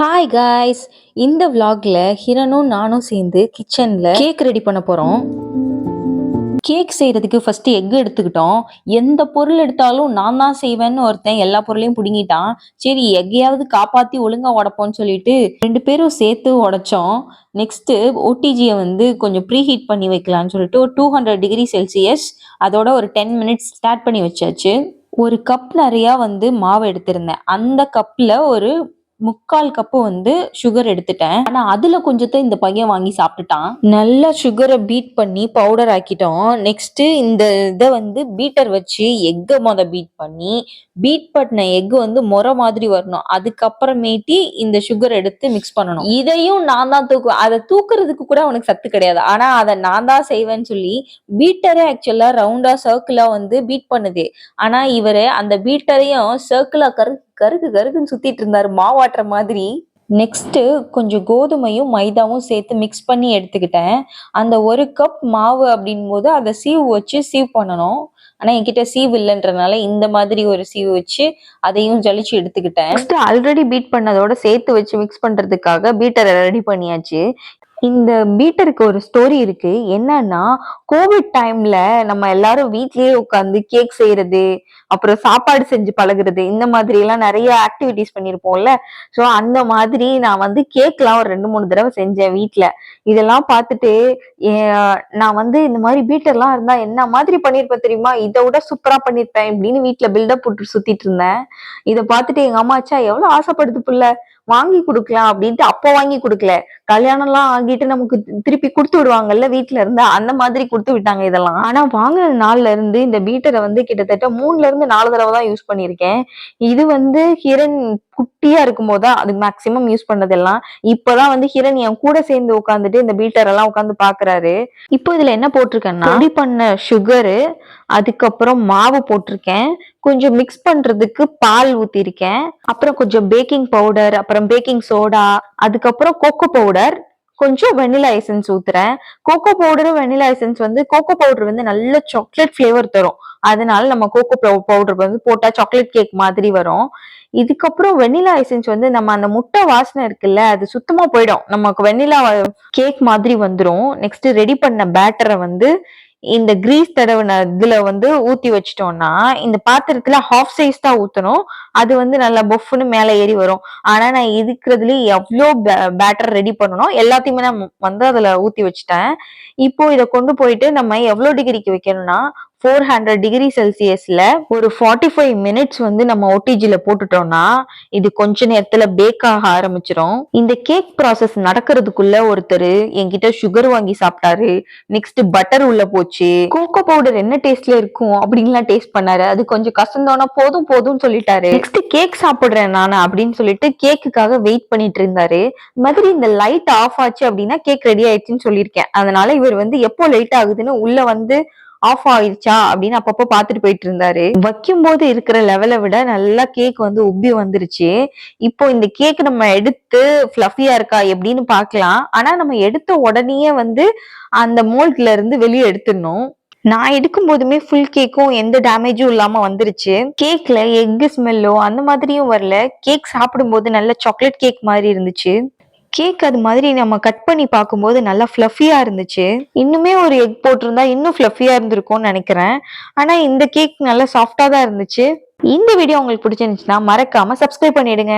Hi guys இந்த vlogல ஹிரனும் நானும் சேர்ந்து கிச்சன்ல கேக் ரெடி பண்ண போறோம். கேக் செய்யறதுக்கு ஃபர்ஸ்ட் எக் எடுத்துக்கிட்டோம். எந்த பொருள் எடுத்தாலும் நான் தான் செய்வேன்னு ஒருத்தன் எல்லா பொருளையும் பிடுங்கிட்டான். சரி எக்கையாவது காப்பாத்தி ஒழுங்கா உடைப்போம்னு சொல்லிட்டு ரெண்டு பேரும் சேர்த்து உடைச்சோம். நெக்ஸ்ட் ஓடிஜியை வந்து கொஞ்சம் ப்ரீ ஹீட் பண்ணி வைக்கலாம்னு சொல்லிட்டு ஒரு டூ ஹண்ட்ரட் டிகிரி செல்சியஸ் அதோட ஒரு டென் மினிட்ஸ் ஸ்டார்ட் பண்ணி வச்சாச்சு. ஒரு கப் நிறையா வந்து மாவு எடுத்திருந்தேன். அந்த கப்பில் ஒரு முக்கால் கப்பு வந்து சுகர் எடுத்துட்டேன். ஆனா அதுல கொஞ்சத்தை இந்த பையன் வாங்கி சாப்பிட்டுட்டான். நல்லா சுகரை பீட் பண்ணி பவுடர் ஆக்கிட்டோம். நெக்ஸ்ட் இந்த இதை வந்து பீட்டர் வச்சு எக்கை மொத பீட் பண்ணி பீட் பண்ண எக் வந்து முறை மாதிரி வரணும். அதுக்கப்புறமேட்டி இந்த சுகர் எடுத்து மிக்ஸ் பண்ணணும். இதையும் நான் தான் தூக்கு அதை தூக்குறதுக்கு கூட அவனுக்கு சத்து கிடையாது. ஆனா அதை நான் தான் செய்வேன்னு சொல்லி பீட்டரே ஆக்சுவலா ரவுண்டா சர்க்கிளா வந்து பீட் பண்ணுது. ஆனா இவரு அந்த பீட்டரையும் சர்க்கிளா கரு கருக்கு கருக்குன்னு சுத்திட்டு இருந்தாரு மாவாட்டுற மாதிரி. நெக்ஸ்ட்டு கொஞ்சம் கோதுமையும் மைதாவும் சேர்த்து மிக்ஸ் பண்ணி எடுத்துக்கிட்டேன். அந்த ஒரு கப் மாவு அப்படின் போது அதை சீவு வச்சு சீவ் பண்ணணும். ஆனால் என்கிட்ட சீவ் இல்லைன்றனால இந்த மாதிரி ஒரு சீவு வச்சு அதையும் ஜலிச்சு எடுத்துக்கிட்டேன். நெக்ஸ்ட் ஆல்ரெடி பீட் பண்ணதோட சேர்த்து வச்சு மிக்ஸ் பண்ணுறதுக்காக பீட்டரை ரெடி பண்ணியாச்சு. இந்த பீட்டருக்கு ஒரு ஸ்டோரி இருக்கு. என்னன்னா கோவிட் டைம்ல நம்ம எல்லாரும் வீட்லயே உட்காந்து கேக் செய்யறது அப்புறம் சாப்பாடு செஞ்சு பழகுறது இந்த மாதிரி எல்லாம் நிறைய ஆக்டிவிட்டிஸ் பண்ணியிருப்போம்ல ஸோ அந்த மாதிரி நான் வந்து கேக்லாம் ஒரு ரெண்டு மூணு தடவை செஞ்சேன் வீட்ல. இதெல்லாம் பார்த்துட்டு நான் வந்து இந்த மாதிரி பீட்டர்லாம் இருந்தா என்ன மாதிரி பண்ணியிருப்பேன் தெரியுமா? இதை விட சூப்பரா பண்ணிருப்பேன் இப்படின்னு வீட்டுல பில்டப் போட்டு சுத்திட்டு இருந்தேன். இதை பார்த்துட்டு எங்க அம்மா அச்சா எவ்வளவு ஆசைப்படுது புள்ள. வாங்கி கொடுக்கலாம் அப்படின்ட்டு அப்போ வாங்கி கொடுக்கல. கல்யாணம்லாம் ஆகிட்டு நமக்கு திருப்பி கொடுத்து விடுவாங்கல்ல வீட்டுல இருந்து அந்த மாதிரி கொடுத்து விட்டாங்க இதெல்லாம். ஆனா வாங்கின நாள்ல இருந்து இந்த பீட்டரை வந்து கிட்டத்தட்ட மூணுல இருந்து நாலு தடவை தான் யூஸ் பண்ணியிருக்கேன். இது வந்து ஹிரண் குட்டியா இருக்கும்போது தான் அது மேக்சிமம் யூஸ் பண்ணதெல்லாம். இப்பதான் வந்து ஹிரண் என் கூட சேர்ந்து உட்காந்துட்டு இந்த பீட்டர் எல்லாம் உட்காந்து பாக்குறாரு. இப்போ இதுல என்ன போட்டிருக்கேன்னா ரெடி பண்ண சுகரு அதுக்கப்புறம் மாவு போட்டிருக்கேன். கொஞ்சம் மிக்ஸ் பண்றதுக்கு பால் ஊத்திருக்கேன். அப்புறம் கொஞ்சம் பேக்கிங் பவுடர் அப்புறம் பேக்கிங் சோடா அதுக்கப்புறம் கோகோ பவுடர் கொஞ்சம் வெனிலா எசன்ஸ் ஊத்துறேன். கோகோ பவுடரும் வெனிலா எசன்ஸ் வந்து கோகோ பவுடர் வந்து நல்ல சாக்லேட் ஃப்ளேவர் தரும். அதனால நம்ம கோகோ பவுடர் வந்து போட்டா சாக்லேட் கேக் மாதிரி வரும். இதுக்கப்புறம் வெனிலா எசன்ஸ் வந்து நம்ம அந்த முட்டை வாசனை இருக்குல்ல அது சுத்தமா போயிடும். நமக்கு வெனிலா கேக் மாதிரி வந்துடும் நெக்ஸ்ட் ரெடி பண்ண பேட்டரை வந்து இந்த கிரீஸ் தடவின இதுல வந்து ஊத்தி வச்சிட்டோம்னா இந்த பாத்திரத்துல ஹாஃப் சைஸ் தான் ஊத்தணும். அது வந்து நல்லா பொஃப்னு மேல ஏறி வரும். ஆனா நான் இருக்கிறதுல எவ்வளோ பேட்டர் ரெடி பண்ணணும் எல்லாத்தையுமே நான் வந்து அதுல ஊத்தி வச்சிட்டேன். இப்போ இதை கொண்டு போயிட்டு நம்ம எவ்வளோ டிகிரிக்கு வைக்கணும்னா ஃபோர் ஹண்ட்ரட் டிகிரி செல்சியஸ்ல ஒரு ஃபார்ட்டி ஃபைவ் மினிட்ஸ் வந்து நம்ம ஓடிஜில போட்டுட்டோம்னா இது கொஞ்ச நேரத்துல பேக் ஆக ஆரம்பிச்சிடும் இந்த கேக் ப்ராசஸ் நடக்கிறதுக்குள்ள ஒருத்தர் என்கிட்ட சுகர் வாங்கி சாப்பிட்டாரு. நெக்ஸ்ட் பட்டர் உள்ள போச்சு. கோகோ பவுடர் என்ன டேஸ்ட்ல இருக்கும் அப்படின்லாம் டேஸ்ட் பண்ணாரு. அது கொஞ்சம் கசந்தோன்னா போதும் போதும்னு சொல்லிட்டாரு. நெக்ஸ்ட் கேக் சாப்பிடுறேன் நான் அப்படின்னு சொல்லிட்டு கேக்குக்காக வெயிட் பண்ணிட்டு இருந்தாரு. மாதிரி இந்த லைட் ஆஃப் ஆச்சு அப்படின்னா கேக் ரெடி ஆயிடுச்சுன்னு சொல்லியிருக்கேன். அதனால இவர் வந்து எப்போ லைட் ஆகுதுன்னு உள்ள வந்து ஆஃப் ஆயிடுச்சா அப்படின்னு அப்பப்போ பார்த்துட்டு போயிட்டு இருந்தாரு. வைக்கும் போது இருக்கிற லெவலை விட நல்லா கேக் வந்து உப்பி வந்துருச்சு. இப்போ இந்த கேக் நம்ம எடுத்து ஃப்ளஃபியா இருக்கா எப்படின்னு பார்க்கலாம். ஆனா நம்ம எடுத்த உடனேயே வந்து அந்த மோல்ட்ல இருந்து வெளியே எடுத்துடணும். நான் எடுக்கும் போதுமே ஃபுல் கேக்கும் எந்த டேமேஜும் இல்லாம வந்துருச்சு. கேக்ல எக் ஸ்மெல்லோ அந்த மாதிரியும் வரல. கேக் சாப்பிடும்போது நல்ல சாக்லேட் கேக் மாதிரி இருந்துச்சு. கேக் அது மாதிரி நம்ம கட் பண்ணி பார்க்கும்போது நல்லா ஃப்ளஃபியா இருந்துச்சு. இன்னுமே ஒரு எக் போட்டிருந்தா இன்னும் ஃப்ளஃபியா இருந்திருக்கும்னு நினைக்கிறேன். ஆனா இந்த கேக் நல்லா சாஃப்டா தான் இருந்துச்சு. இந்த வீடியோ உங்களுக்கு பிடிச்சிருந்துச்சுன்னா மறக்காம சப்ஸ்கிரைப் பண்ணிடுங்க.